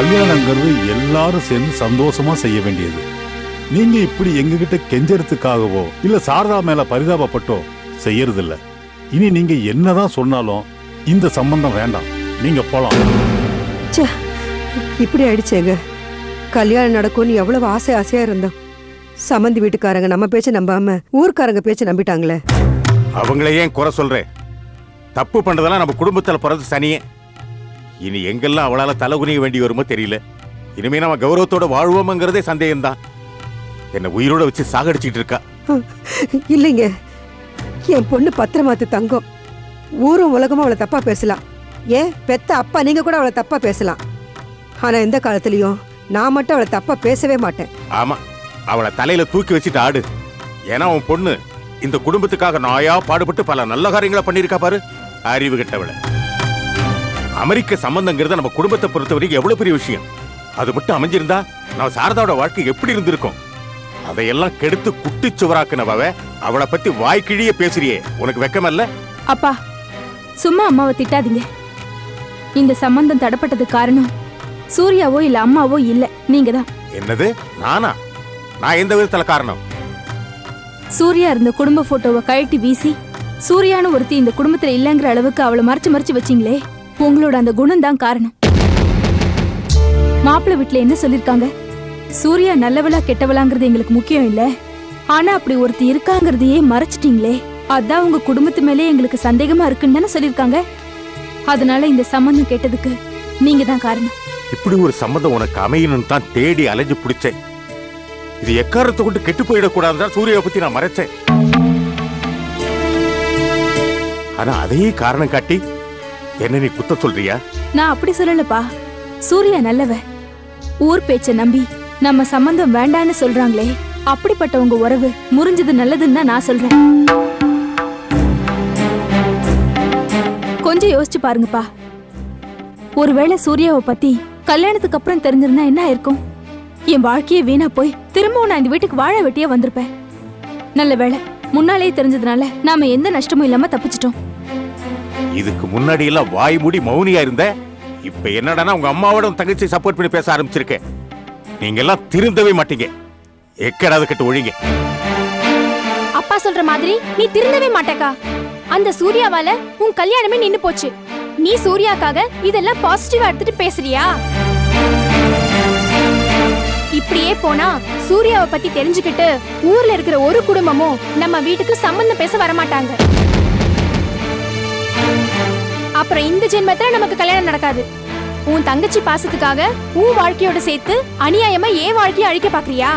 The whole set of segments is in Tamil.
கல்யாணங்கிறது எல்லாரும் சேர்ந்து சந்தோஷமா செய்ய வேண்டியது. நீங்க இப்படி எங்ககிட்ட கெஞ்சறதுக்காகவோ இல்ல சாரதா மேல பரிதாபப்பட்டோ செய்யறது இல்ல இனி நீங்க என்னதான் சொன்னாலும் இந்த சம்பந்தம் வேண்டாம். நீங்க போலாம். ச்சே இப்படி ஆயிடுச்சேங்க. கல்யாணம் நடக்கும்னு எவ்வளவு ஆசை ஆசையா இருந்தோம். சம்மந்தி வீட்டுக்காரங்க நம்ம பேச்ச நம்பாம ஊர்க்காரங்க பேச்ச நம்பிட்டாங்களே. அவங்கள ஏன் குறை சொல்றேன் தப்பு பண்றதெல்லாம் நம்ம குடும்பத்துல பிறந்து சனியே. இனி எங்கெல்லாம் அவளால தலை குனிய வேண்டி வருமோ தெரியல. இனிமே நம்ம கௌரவத்தோட வாழ்வோம்ங்கிறதே சந்தேகம்தான். என்ன உயிரோட வச்சு சாகடிச்சிட்டு இருக்கா. இல்லைங்க. என் பொண்ணு பத்திரமாத்து தங்கம். ஊரும் உலகமும் அவளை தப்பா பேசலாம். ஏன்? பெத்த அப்பா நீங்க கூட அவளை தப்பா பேசலாம். ஆனா எந்த காலத்துலயும் நான் மட்டும் அவளை தப்பா பேசவே மாட்டேன். ஆமா. அவளை தலையில தூக்கி வச்சுட்டு ஆடு. ஏன்னா உன் பொண்ணு இந்த குடும்பத்துக்காக நாயா பாடுபட்டு பல நல்ல காரியங்களை பண்ணிருக்கா பாரு. அறிவு கெட்டவள. அமெரிக்க சம்பந்தங்கிறது நம்ம குடும்பத்தை பொறுத்த வரைக்கும் எவ்வளவு பெரிய விஷயம்? அது மட்டும் அமைஞ்சிருந்தா நம்ம சாரதாவோட வாழ்க்கை எப்படி இருந்திருக்கும்? அதையெல்லாம் கெடுத்து குட்டிச்சுவராக்குனவ அவளை பத்தி வாய்க்கிழிய பேசுறியே. உனக்கு வெக்கமல்ல? அப்பா சும்மா அம்மாவை திட்டாதீங்க. இந்த சம்பந்தம் தடப்பட்டதுக்கு காரணம் சூர்யாவோ இல்ல அம்மாவோ இல்ல நீங்க தான் என்னது? நானா? நான் எந்த விதத்துல காரணம்? சூர்யா இருந்த குடும்ப போட்டோவை கழட்டி வீசி சூர்யான்னு ஒருத்தி இந்த குடும்பத்துல இல்லைங்கிற அளவுக்கு அவளை மறைச்சு மறைச்சு வச்சீங்களே. உங்களோட அந்த குணம் தான் காரணம். மாப்பிள்ளை வீட்டுல என்ன சொல்லிருக்காங்க? சூர்யா நல்லவளா கெட்டவளாங்கிறது எங்களுக்கு முக்கியம் இல்ல. ஆனா அப்படி ஒருத்தி இருக்காங்கிறதையே மறைச்சிட்டீங்களே. அதான் உங்க குடும்பத்து மேலே எங்களுக்கு சந்தேகமா இருக்குன்னு தானே சொல்லிருக்காங்க. அதனால இந்த சம்மந்தம் கேட்டதுக்கு நீங்க தான் காரணம். இப்படி ஒரு சம்மந்தம் உனக்கு அமையணும்னு தான் தேடி அலைஞ்சு பிடிச்சேன். இது எக்காரத்தை கொண்டு கெட்டு போயிடக்கூடாதுதான் சூர்யாவை பத்தி நான் மறைச்சேன். ஆனா அதையே காரணம் காட்டி என்ன நீ குத்த சொல்றியா? நான் அப்படி சொல்லலப்பா. சூர்யா நல்லவ. ஊர் பேச்ச நம்பி நம்ம சம்பந்தம் வேண்டான்னு சொல்றாங்களே அப்படிப்பட்ட உங்க உறவு முறிஞ்சது நல்லதுன்னு தான் நான் சொல்றேன். கொஞ்சம் யோசிச்சு பாருங்கப்பா. ஒருவேளை சூர்யாவை பத்தி கல்யாணத்துக்கு அப்புறம் தெரிஞ்சிருந்தா என்ன ஆயிருக்கும்? என் வாழ்க்கையே வீணா போய் திரும்பவும் நான் இந்த வீட்டுக்கு வாழ வெட்டியே வந்திருப்பேன். நல்ல வேளை முன்னாலேயே தெரிஞ்சதுனால நாம எந்த நஷ்டமும் இல்லாம தப்பிச்சிட்டோம். இதுக்கு முன்னாடி எல்லாம் வாய் மூடி மௌனியா இருந்த இப்ப என்னடா உங்க அம்மாவோட உன் தங்கச்சி சப்போர்ட் பண்ணி பேச ஆரம்பிச்சிருக்கேன் நீங்க எல்லாம் திருந்தவே மாட்டீங்க. எக்கடாது கட்டு ஒழிங்க. அப்பா சொல்ற மாதிரி நீ திருந்தவே மாட்டேக்கா. அந்த சூர்யாவால உன் கல்யாணமே நின்னு போச்சு. நீ சூர்யாக்காக இதெல்லாம் பாசிட்டிவா எடுத்துட்டு பேசுறியா? இப்படியே போனா சூர்யாவை பத்தி தெரிஞ்சுக்கிட்டு ஊர்ல இருக்கிற ஒரு குடும்பமும் நம்ம வீட்டுக்கு சம்பந்தம் பேச வரமாட்டாங்க. அப்புறம் இந்த ஜென்மத்துல நமக்கு கல்யாணம் நடக்காது. உன் தங்கச்சி பாசத்துக்காக உன் வாழ்க்கையோட சேர்த்து அநியாயமா ஏன் வாழ்க்கையை அழிக்க பாக்குறியா?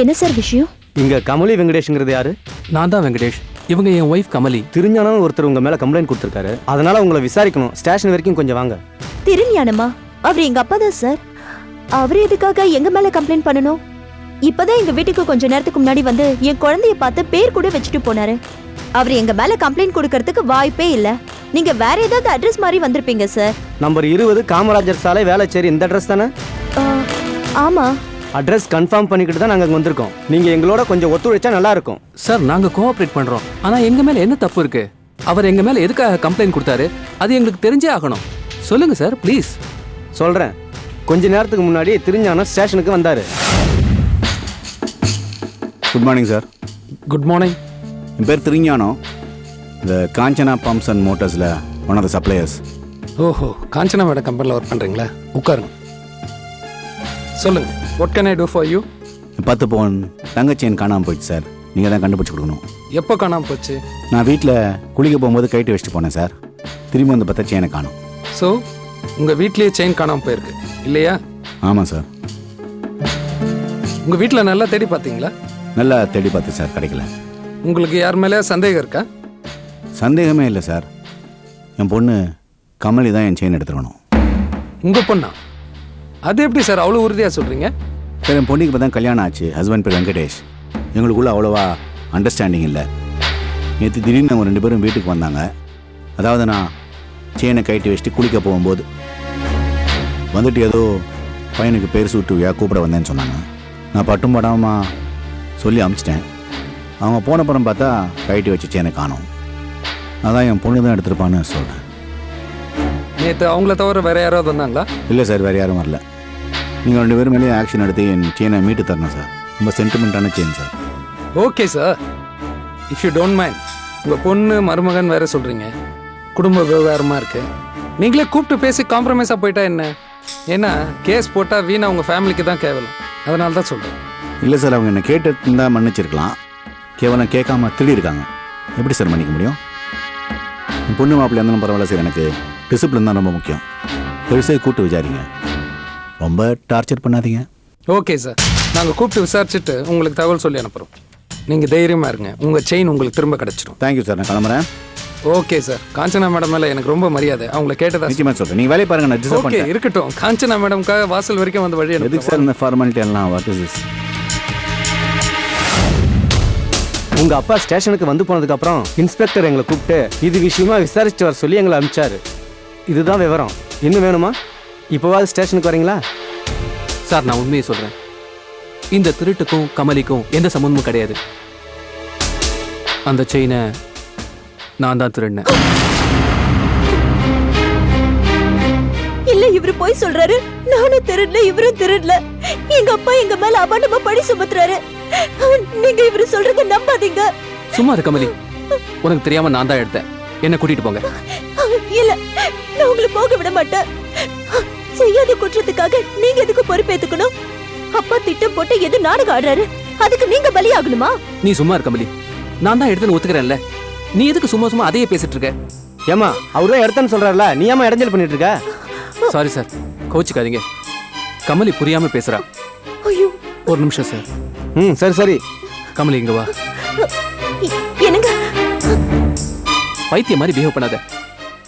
என்ன சார் விஷயம்? இங்க கமலி வெங்கடேஷ்ங்கிறது யாரு? நான் தான் வெங்கடேஷ். இவங்க என் ஒய்ஃப் கமலி. திருஞானம் ஒருத்தர் உங்க மேல கம்ப்ளைண்ட் கொடுத்திருக்காரு. அதனால உங்களை விசாரிக்கணும். ஸ்டேஷன் வரைக்கும் கொஞ்சம் வாங்க. திருஞானமா அவர் எங்க அப்பா தான் சார் அவர் எதுக்காக எங்க மேல கம்ப்ளைண்ட் பண்ணணும்? இப்பதான் எங்க வீட்டுக்கு கொஞ்ச நேரத்துக்கு முன்னாடி வந்து என் குழந்தைய பார்த்து பேர் கூட வச்சுட்டு போனாரு. அவர் எங்க மேல கம்ப்ளைண்ட் கொடுக்கறதுக்கு வாய்ப்பே இல்ல. நீங்க வேற ஏதாவது அட்ரஸ் மாதிரி வந்திருப்பீங்க சார் நம்பர் இருபது காமராஜர் சாலை வேளச்சேரி. இந்த அட்ரஸ் தானே? ஆமா. அட்ரஸ் கன்ஃபார்ம் பண்ணிக்கிட்டு தான் நாங்கள் வந்திருக்கோம். நீங்கள் எங்களோட கொஞ்சம் ஒத்துழைச்சா நல்லா இருக்கும். சார் நாங்க கோஆப்ரேட் பண்றோம். ஆனா எங்க மேல என்ன தப்பு இருக்கு? அவர் எங்க மேல எதுக்காக கம்ப்ளைண்ட் கொடுத்தாரு? அது எங்களுக்கு தெரிஞ்சே ஆகணும். சொல்லுங்க சார் ப்ளீஸ் சொல்கிறேன் கொஞ்ச நேரத்துக்கு முன்னாடி திருஞானம் ஸ்டேஷனுக்கு வந்தார். Good morning sir good morning என் பேர் திருஞானம். இந்த காஞ்சனா பம்ப்ஸ் அண்ட் மோட்டர்ஸில் ஒன் ஆஃப் த சப்ளையர்ஸ் ஓஹோ காஞ்சனா மேடம் கம்பெனியில் ஒர்க் பண்றீங்களா? உட்காருங்க. சொல்லுங்க. What can I do for you பத்து பவுன் தங்க செயின் காணாமல் போயிடுச்சு சார். நீங்கள் தான் கண்டுபிடிச்சி கொடுக்கணும். எப்போ காணாம போச்சு? நான் வீட்டில் குளிக்க போகும்போது கைட்டு வச்சுட்டு போனேன் சார். திரும்பி வந்து பார்த்தா செயினை காணும். ஸோ உங்க வீட்லயே செயின் காணாம போயிருக்கு இல்லையா? ஆமாம் சார். உங்க வீட்டில் நல்லா தேடி பார்த்தீங்களா? நல்லா தேடி பார்த்து சார். கிடைக்கல. உங்களுக்கு யார் மேலே சந்தேகம் இருக்கா? சந்தேகமே இல்லை சார். என் பொண்ணு கமலி தான் என் செயின் எடுத்துருக்கணும் உங்க பொண்ணா? அது எப்படி சார்? அவ்வளோ உறுதியா சொல்றீங்க? சார் என் பொண்ணுக்கு இப்போ தான் கல்யாணம் ஆச்சு. ஹஸ்பண்ட் பேர் வெங்கடேஷ். எங்களுக்குள்ள அவ்வளோவா அண்டர்ஸ்டாண்டிங் இல்லை. நேற்று திடீர்னு அவங்க ரெண்டு பேரும் வீட்டுக்கு வந்தாங்க. அதாவது நான் செயினை கைட்டி வச்சுட்டு குளிக்க போகும்போது வந்துட்டு ஏதோ பையனுக்கு பேர் சூட்டுவியா கூப்பிட வந்தேன்னு சொன்னாங்க. நான் பட்டும் படாமல் சொல்லி அமுச்சிட்டேன். அவங்க போன படம் பார்த்தா கைட்டி வச்சு செயினை காணோம். அதான் என் பொண்ணு தான் எடுத்திருப்பான்னு சொல்கிறேன் நேற்று அவங்கள தவிர வேற யாராவது வந்தாங்களா? இல்லை சார் வேறு யாரும் வரல. நீங்கள் ரெண்டு பேரும் மேலேயும் ஆக்ஷன் எடுத்து என் செயினை மீட்டு தரணும் சார் ரொம்ப சென்டிமெண்ட்டான chain sir okay sir if you don't mind உங்க பொண்ணு மருமகன் வேற சொல்றீங்க. குடும்ப விவகாரமா இருக்கு. நீங்களே கூப்பிட்டு பேசி காம்ப்ரமைஸா போயிட்டா என்ன? ஏன்னா கேஸ் போட்டா வீணா உங்க ஃபேமிலிக்கு தான் கேவலம். அதனால தான் சொல்றேன். இல்லை சார் அவங்க என்ன கேட்டு இருந்தால் மன்னிச்சிருக்கலாம். கேவலம் கேட்காம திருடி இருக்காங்க எப்படி சார் மன்னிக்க முடியும்? பொண்ணு மாப்பிள்ளை இருந்தாலும் பரவாயில்ல சார் எனக்கு டிசிப்ளின் தான் ரொம்ப முக்கியம். பெருசாக கூட்டு விசாரிங்க. ரொம்ப டார்ச்சர் பண்ணாதீங்க. Okay sir. நாங்கள் கூப்பிட்டு விசாரிச்சுட்டு உங்களுக்கு தகவல் சொல்லி அனுப்புகிறோம் நீங்கள் தைரியமாக இருங்க. உங்கள் செயின் உங்களுக்கு திரும்ப கிடச்சிடும் தேங்க்யூ சார் நான் கிளம்புறேன். Okay sir. காஞ்சனா மேடம் மேலே எனக்கு ரொம்ப மரியாதை. அவங்கள கேட்டதா நிச்சயமாக சொல்கிறேன் நீங்கள் வேலையை பாருங்க நான் ஓகே பண்ணிட்டேன். இருக்கட்டும். காஞ்சனா மேடம்காக வாசல் வரைக்கும் வந்து வழி எதுக்கு சார் இந்த ஃபார்மாலிட்டி எல்லாம்? வாட் இஸ் திஸ் உங்கள் அப்பா ஸ்டேஷனுக்கு வந்து போனதுக்கப்புறம் இன்ஸ்பெக்டர் எங்களை கூப்பிட்டு இது விஷயமா விசாரிச்சுட்டு வர சொல்லி எங்களை அனுப்பிச்சாரு. இதுதான் விவரம். இன்னும் வேணுமா? இப்போவாது ஸ்டேஷனுக்கு வரீங்களா? சார் நான் உண்மையை சொல்கிறேன் இந்த திருட்டுக்கும் கமலிக்கும் எந்த சம்மந்தமும் கிடையாது. அந்த செயினை நான் தான் திருடினேன். இல்ல இவரு போய் சொல்றாரு. நானும் திருடல இவரும் திருடல. எங்க அப்பா எங்க மேல அபாண்டமா பழி சுமத்துறாரு. நீங்க இவரு சொல்றத நம்பாதீங்க. சும்மா இரு கமலி. உனக்கு தெரியாம நான் தான் எடுத்தேன். என்ன கூட்டிட்டு போங்க. இல்ல நான் உங்களை போக விட மாட்டேன். செய்யாத குற்றத்துக்காக நீங்க எதுக்கு பொறுப்பேத்துக்கணும்? அப்பா திட்டம் போட்டு எது நாடகம் ஆடுறாரு? அதுக்கு நீங்க பலியாகணுமா? நீ சும்மா இரு கமலி நான் தான் எடுத்துன்னு ஒத்துக்கிறேன்ல. நீ எதுக்கு சும்மா சும்மா அதையே பேசிட்டு இருக்க? ஏமா அவர் தான் எடுத்தேன்னு சொல்கிறாருல நீ ஏமா இடைஞ்சல் பண்ணிட்டு இருக்க? சாரி சார் கோச்சிக்காதீங்க கமலி புரியாம பேசுறா. ஐயோ. ஒரு நிமிஷம் சார் ம் சரி சரி. கமலி இங்க வா. என்னங்க? பைத்தியம் மாதிரி பிஹேவ் பண்ணாத.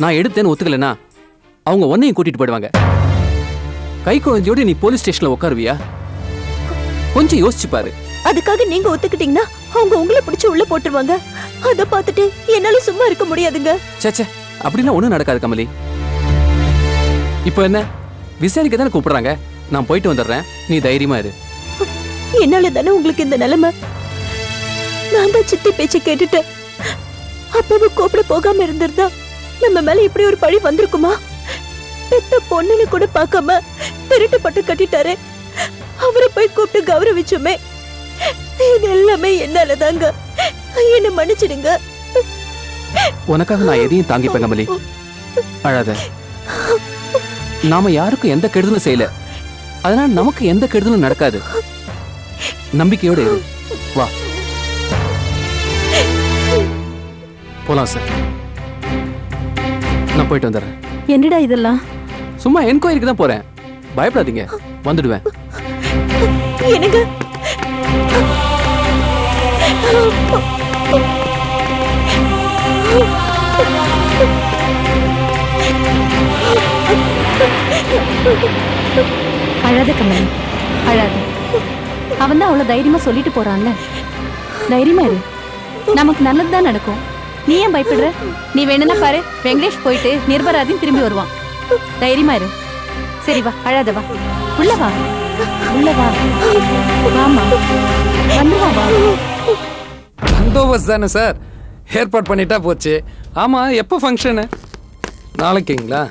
நான் எடுத்தேன்னு ஒத்துக்கலைன்னா அவங்க உன்னையும் கூட்டிட்டு போயிடுவாங்க. கை குழந்தையோட நீ போலீஸ் ஸ்டேஷன்ல உட்காருவியா கொஞ்சம் யோசிச்சு பாரு. அதுக்காக நீங்க ஒத்துக்கிட்டீங்கன்னா அவங்க உங்களை பிடிச்சு உள்ள போட்டுருவாங்க. அத பார்த்துட்டு என்னால சும்மா இருக்க முடியாதுங்க. சேச்சே அப்படிலாம் ஒண்ணும் நடக்காது கமலி. இப்போ என்ன? விசாரிக்க தானே கூப்பிடுறாங்க. நான் போயிட்டு வந்துடுறேன். நீ தைரியமா இரு. என்னால தானே உங்களுக்கு இந்த நிலைமை? நான் தான் சித்தி பேச்சை கேட்டுட்டேன். அப்பாவை கூப்பிட போகாம இருந்திருந்தா நம்ம மேல இப்படி ஒரு பழி வந்திருக்குமா? பெத்த பொண்ணுன்னு கூட பார்க்காம திருட்டு பட்டு கட்டிட்டாரு. அவரை போய் கூப்பிட்டு கௌரவிச்சோமே. இது எல்லாமே என்னால தாங்க என்ன மன்னிச்சிடுங்க. உனக்காக நான் எதையும் தாங்கிப்பேன் கமலி அழாத. நாம யாருக்கும் எந்த கெடுதலும் செய்யல. அதனால நமக்கு எந்த கெடுதலும் நடக்காது. நம்பிக்கையோட இரு. வா. போலாம் சார். நான் போயிட்டு வந்துடுறேன். என்னடா இதெல்லாம்? சும்மா என்கொயரிக்கு தான் போறேன். பயப்படாதீங்க. வந்துடுவேன். என்னங்க அழாத கமலி அழாத. அவன் தான் அவ்வளோ தைரியமா சொல்லிட்டு போறான்ல. தைரியமா இரு. நமக்கு நல்லது தான் நடக்கும். நீ ஏன் பயப்படுற? நீ வேணும்னா பாரு. வெங்கடேஷ் போயிட்டு நிர்பராதையும் திரும்பி வருவான். தைரியமா இரு. சரி வா. அழாத வா. உள்ள வா. உள்ள வா. வாமா வந்து வா வா. பந்தோபஸ்த் தானே சார்? ஏற்பாடு பண்ணிட்டா போச்சு. ஆமாம் எப்போ ஃபங்க்ஷனு நாளைக்குங்களா?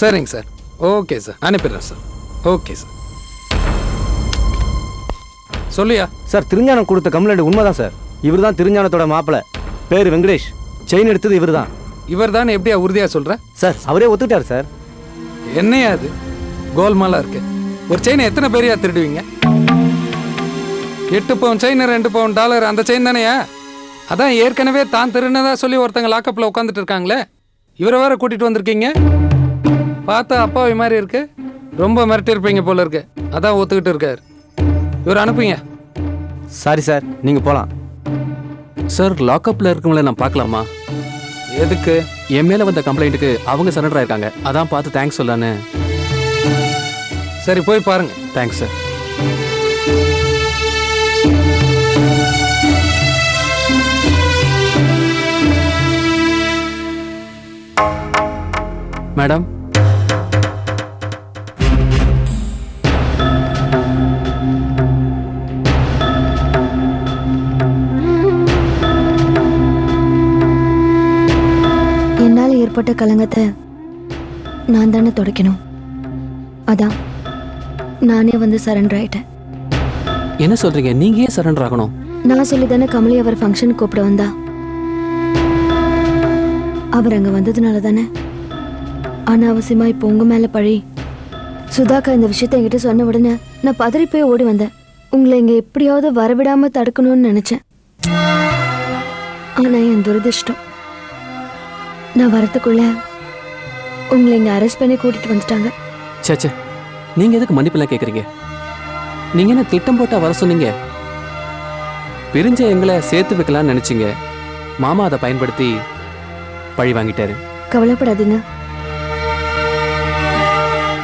சரிங்க சார். Okay sir. அனுப்பிடுறேன் சார். Okay sir. சொல்லியா? சார் திருஞானம் கொடுத்த கம்ப்ளைண்ட் உண்மைதான் சார். இவர் தான் திருஞானத்தோட மாப்பிள்ளை பேர் வெங்கடேஷ். செயின் எடுத்தது இவர் தான் இவர் தான் எப்படியா உறுதியாக சொல்கிற சார் அவரே ஒத்துக்கிட்டார் சார். என்னையா அது கோல்மாலா இருக்கு. ஒரு செயினை எத்தனை பேரையா திருடுவீங்க? எட்டு பவுன் செயின் ரெண்டு பவுன் டாலர் அந்த செயின் தானேயா? அதான் ஏற்கனவே தான் திருநதா சொல்லி ஒருத்தங்க லாக்கப்பில் உட்காந்துட்டு இருக்காங்களே. இவரை வேற கூட்டிட்டு வந்திருக்கீங்க? பார்த்தா அப்பாவி மாதிரி இருக்கு. ரொம்ப மிரட்டியிருப்பீங்க போல இருக்கு. அதான் ஒத்துக்கிட்டு இருக்காரு. இவர் அனுப்புங்க. சாரி சார் நீங்கள் போகலாம் சார் லாக்அப்ல இருக்கவங்கள நான் பார்க்கலாமா? எதுக்கு? என் மேல வந்த கம்ப்ளைண்ட்டுக்கு அவங்க சரண்டர் ஆயிருக்காங்க. அதான் பார்த்து தேங்க்ஸ் சொல்லான்னு. சரி போய் பாருங்க. தேங்க்ஸ் சார் மேடம் ஏற்பட்ட கலங்கத்தை நான் தானே துடைக்கணும். அதான் நானே வந்து சரண்டர் ஆயிட்டேன். என்ன சொல்றீங்க? நீங்க ஏன் சரண்டர் ஆகணும்? நான் சொல்லி தானே கமலி அவர் ஃபங்க்ஷன் கூப்பிட வந்தா? அவர் அங்க வந்ததுனால தானே? அனாவசியமா இப்போ உங்க மேல பழி. சுதாக்கா இந்த விஷயத்த என்கிட்ட சொன்ன உடனே நான் பதறி போய் ஓடி வந்தேன். உங்களை இங்க எப்படியாவது வரவிடாம தடுக்கணும்னு நினைச்சேன். ஆனா என் துரதிர்ஷ்டம் நான் வரதுக்குள்ள உங்களை இங்க அரெஸ்ட் பண்ணி கூட்டிட்டு வந்துட்டாங்க. சேச்சே நீங்க எதுக்கு மன்னிப்பெல்லாம் கேக்குறீங்க? நீங்க என்ன திட்டம் போட்டா வர சொன்னீங்க? பிரிஞ்ச எங்களை சேர்த்து வைக்கலாம்னு நினைச்சீங்க. மாமா அதை பயன்படுத்தி பழி வாங்கிட்டாரு. கவலைப்படாதீங்க.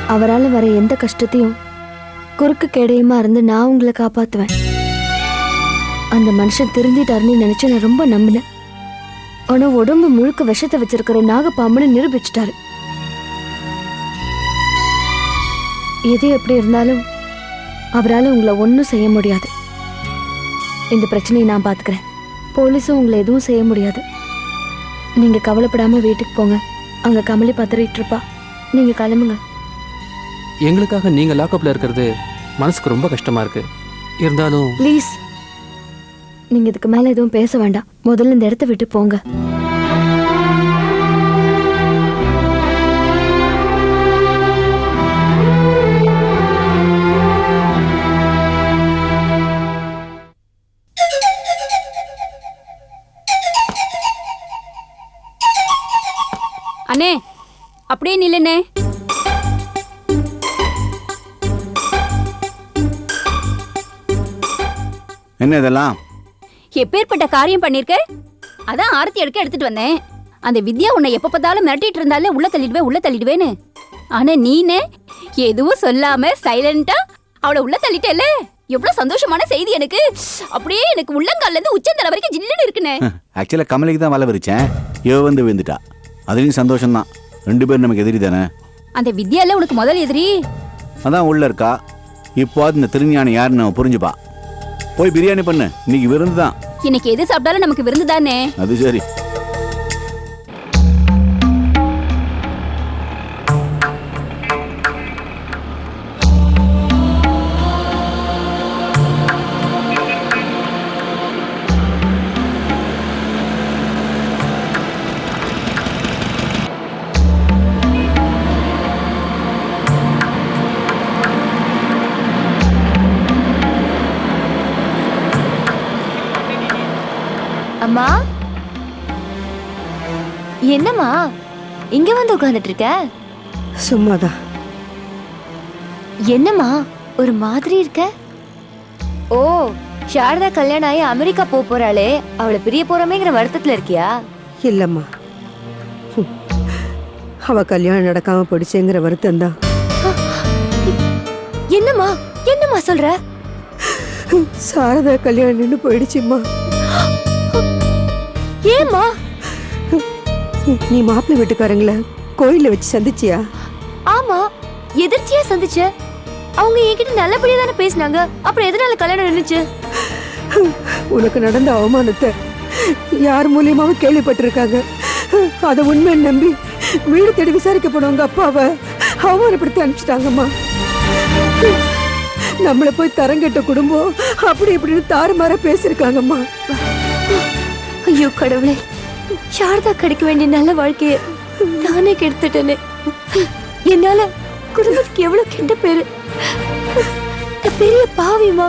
அவரால் வர எந்த கஷ்டத்தையும் குறுக்கு கேடயமா இருந்து நான் உங்களை காப்பாத்துவேன். அந்த மனுஷன் திருந்திட்டாருன்னு நினைச்சு நான் ரொம்ப நம்பினேன். ஆனா உடம்பு முழுக்க விஷத்தை வச்சிருக்கிற நாகப்பாம்புன்னு நிரூபிச்சிட்டாரு. எது எப்படி இருந்தாலும் அவரால் உங்களை ஒன்றும் செய்ய முடியாது. இந்த பிரச்சனையை நான் பார்த்துக்கிறேன் போலீஸும் உங்களை எதுவும் செய்ய முடியாது. நீங்க கவலைப்படாம வீட்டுக்கு போங்க. அங்க கமலி பத்திரிட்டு இருப்பா. நீங்க கிளம்புங்க. எங்களுக்காக நீங்க லாக்அப்ல இருக்கிறது மனசுக்கு ரொம்ப கஷ்டமா இருக்கு. இருந்தாலும் ப்ளீஸ் நீங்க இதுக்கு மேல எதுவும் பேச வேண்டாம். முதல்ல இந்த இடத்த விட்டு போங்க. அண்ணே அப்படியே நில்லுண்ணே. என்ன இதெல்லாம்? எப்பேற்பட்ட காரியம் பண்ணிருக்க? அதான் ஆரத்தி எடுக்க எடுத்துட்டு வந்தேன். அந்த வித்யா உன்னை எப்ப பார்த்தாலும் மிரட்டிட்டு இருந்தாலே உள்ள தள்ளிடுவே உள்ள தள்ளிடுவேன்னு. ஆனா நீனே எதுவும் சொல்லாம சைலண்டா அவளை உள்ள தள்ளிட்டேல எவ்வளவு சந்தோஷமான செய்தி எனக்கு. அப்படியே எனக்கு உள்ளங்கால்ல இருந்து உச்சந்தலை வரைக்கும் ஜில்லுன்னு இருக்குனே. ஆக்சுவலாக கமலிக்கு தான் வலை விரிச்சேன். இவ வந்து விழுந்துட்டா. அதுலேயும் சந்தோஷம்தான். ரெண்டு பேரும் நமக்கு எதிரி தானே? அந்த வித்யால உனக்கு முதல் எதிரி? அதான் உள்ள இருக்கா. இப்போது இந்த திருஞானி யாருன்னு புரிஞ்சுப்பா. போய் பிரியாணி பண்ணு. இன்னைக்கு விருந்து தான் இன்னைக்கு எது சாப்பிட்டாலும் நமக்கு விருந்து தானே அது சரி. அம்மா? என்னம்மா? இங்க வந்து உட்கார்ந்துட்டு இருக்க சும்மாதான் என்னம்மா? ஒரு மாதிரி இருக்க? ஓ சாரதா கல்யாணம் ஆகி அமெரிக்கா போக போறாளே. அவளை பிரிய போறமேங்கிற வருத்தத்துல இருக்கியா? இல்லம்மா. அவ கல்யாணம் நடக்காம போயிடுச்சேங்கிற வருத்தம் தான் என்னம்மா? என்னம்மா சொல்ற? சாரதா கல்யாணம் நின்று போயிடுச்சும்மா. ஏம்மா? நீ மாப்பிள்ளை வீட்டுக்காரங்கள கோயில்ல வச்சு சந்திச்சியா? ஆமா எதிர்ச்சியா சந்திச்ச. அவங்க என்கிட்ட நல்லபடியா தானே பேசினாங்க. அப்புறம் எதனால கல்யாணம் நின்னுச்சு உனக்கு நடந்த அவமானத்தை யார் மூலியமாவும் கேள்விப்பட்டிருக்காங்க. அதை உண்மை நம்பி வீடு தேடி விசாரிக்க போனவங்க அப்பாவை அவமானப்படுத்தி அனுப்பிச்சிட்டாங்கம்மா. நம்மளை போய் தரங்கெட்ட குடும்பம் அப்படி இப்படின்னு தாறுமாற பேசியிருக்காங்கம்மா. ஐயோ கடவுளே சாரதா கிடைக்க வேண்டிய நல்ல வாழ்க்கைய நானே கெடுத்துட்டேனே. என்னால குடும்பத்துக்கு எவ்வளவு கெட்ட பேரு? பெரிய பாவிமா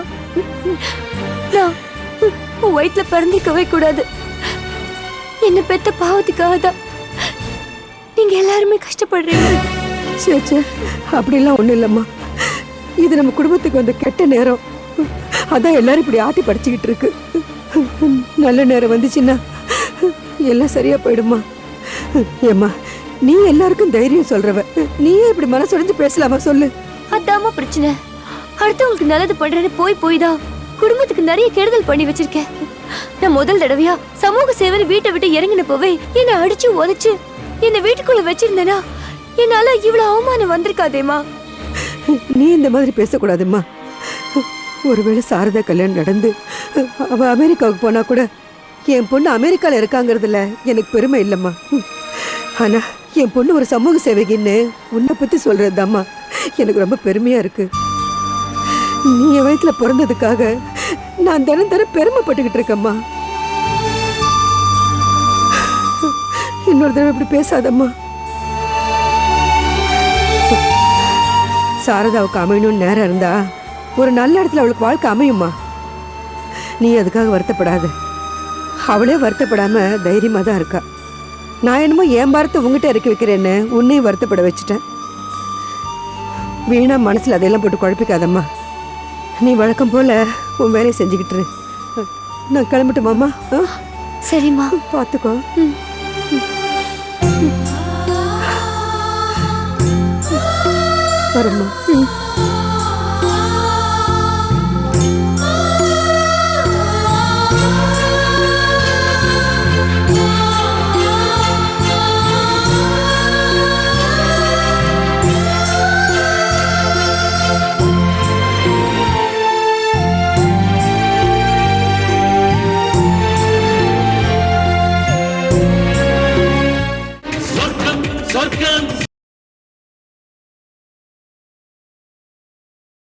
நான் உன் வயிற்றுல பிறந்திருக்கவே கூடாது. என்ன பெத்த பாவத்துக்காக தான் நீங்க எல்லாருமே கஷ்டப்படுறீங்க. சே அப்படிலாம் ஒண்ணும் இல்லம்மா. இது நம்ம குடும்பத்துக்கு வந்த கெட்ட நேரம். அதான் எல்லாரும் இப்படி ஆட்டி படிச்சுக்கிட்டு இருக்கு. நல்ல நேரம் வந்துச்சுன்னா எல்லாம் சரியா போயிடுமா? ஏம்மா நீ எல்லாருக்கும் தைரியம் சொல்றவ. நீயே இப்படி மனசுடைஞ்சு பேசலாமா சொல்லு? அதாம்மா பிரச்சனை. அடுத்தவங்களுக்கு நல்லது பண்றேன்னு போய் போய் தான் குடும்பத்துக்கு நிறைய கெடுதல் பண்ணி வச்சிருக்கேன். நான் முதல் தடவையா சமூக சேவை வீட்டை விட்டு இறங்கின போவே என்னை அடிச்சு உதைச்சு என்னை வீட்டுக்குள்ள வச்சிருந்தேனா என்னால இவ்வளவு அவமானம் வந்திருக்காதேமா நீ இந்த மாதிரி பேசக்கூடாதும்மா. ஒருவேளை சாரதா கல்யாணம் நடந்து அவ அமெரிக்காவுக்கு போனா கூட என் பொண்ணு அமெரிக்காவில் இருக்காங்கிறதுல எனக்கு பெருமை இல்லைம்மா. ஆனால் என் பொண்ணு ஒரு சமூக சேவகின்னு உன்னை பற்றி சொல்கிறது தாம்மா எனக்கு ரொம்ப பெருமையாக இருக்கு. நீ என் வயிற்றுல பிறந்ததுக்காக நான் தினம் தினம் பெருமைப்பட்டுக்கிட்டு இருக்கேம்மா. இன்னொரு தடவை இப்படி பேசாதம்மா. சாரதாவுக்கு அமையணும்னு நேரம் இருந்தா ஒரு நல்ல இடத்துல அவளுக்கு வாழ்க்கை அமையுமா? நீ அதுக்காக வருத்தப்படாத. அவளே வருத்தப்படாம தைரியமா தான் இருக்கா. நான் என்னமோ என் பாரத்தை உங்ககிட்ட இறக்கி வைக்கிறேன்னு உன்னையும் வருத்தப்பட வச்சுட்டேன். வீணா மனசுல அதையெல்லாம் போட்டு குழப்பிக்காதம்மா. நீ வழக்கம் போல உன் வேலையை செஞ்சுக்கிட்டு இரு. நான் கிளம்பட்டுமாம்மா ஆ? சரிம்மா. பார்த்துக்கோ. வரம்மா. ம்.